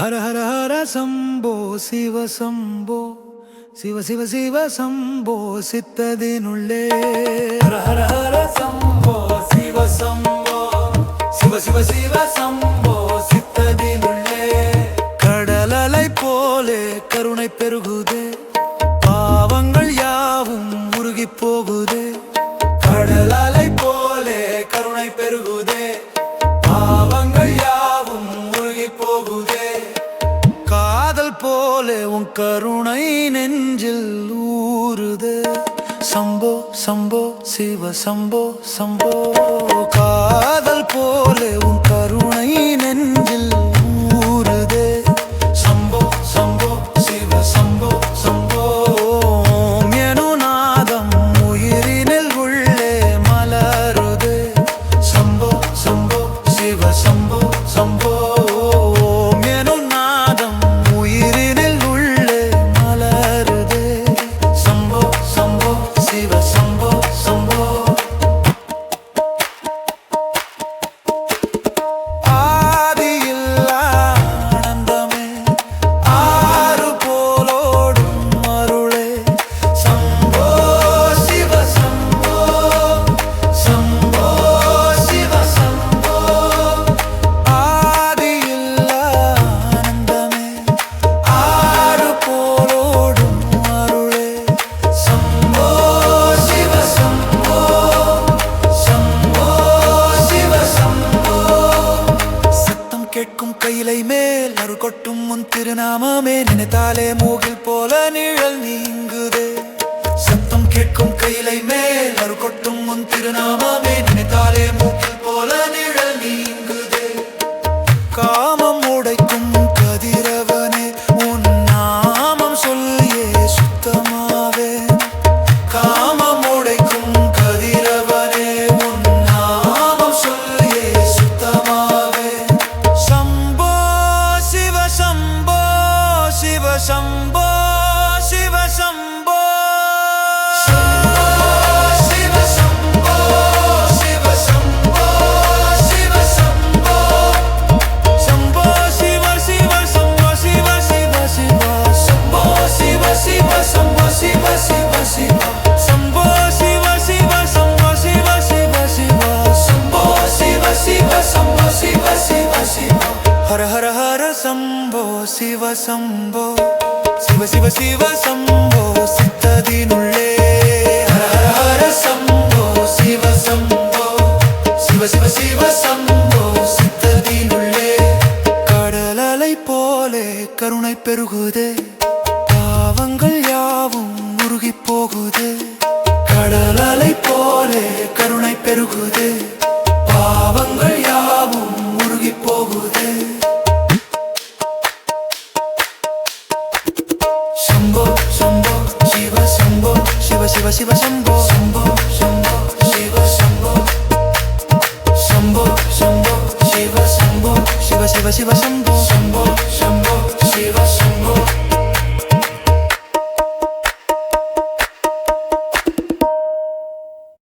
ஹர ஹர ஹர சம்போ சிவ சம்போ சிவ சிவ சிவ சம்போ சித்ததினுள்ளே. ஹர ஹர ஹர சம்போ சிவ சம்போ சிவ சிவ சிவ சம்போ சித்ததினுள்ளே. கடலலை போலே கருணை பெருகுதே. பாவங்கள் யாவும் உருகி போகுது. கருணை நெஞ்சில் ஊறுது. சம்போ சம்போ சிவ சம்போ சம்போ. காதல் போ சத்தம் கையிலை மேல் அருள் கொட்டும் உன் திருநாமமே நினைத்தாலே மூகில் போல நிழல் நீங்குதே. சத்தம் கேட்கும் கையிலை மேல் அருள் கொட்டும் உன் திருநாமமே சிவ சம்போ ஹர ஹர ஹர சம்போ சிவ சம்போ சிவ சிவ சிவ சம்போ சித்ததினுள்ளே ஹர ஹர ஹர சம்போ சிவ சம்போ சிவ சிவ சிவ சம்போ சித்ததினுள்ளே கடலலை போலே கருணை பெருகுதே பாவங்கள் யாவும் உருகி போகுதே. கடலலை போலே கருணை பெருகுதே. சிவ சிவ சிவ சம்போ சம்போ சம்போ சிவ சம்போ சம்போ சம்போ சிவ சம்போ சிவ சிவ சிவ சம்போ சம்போ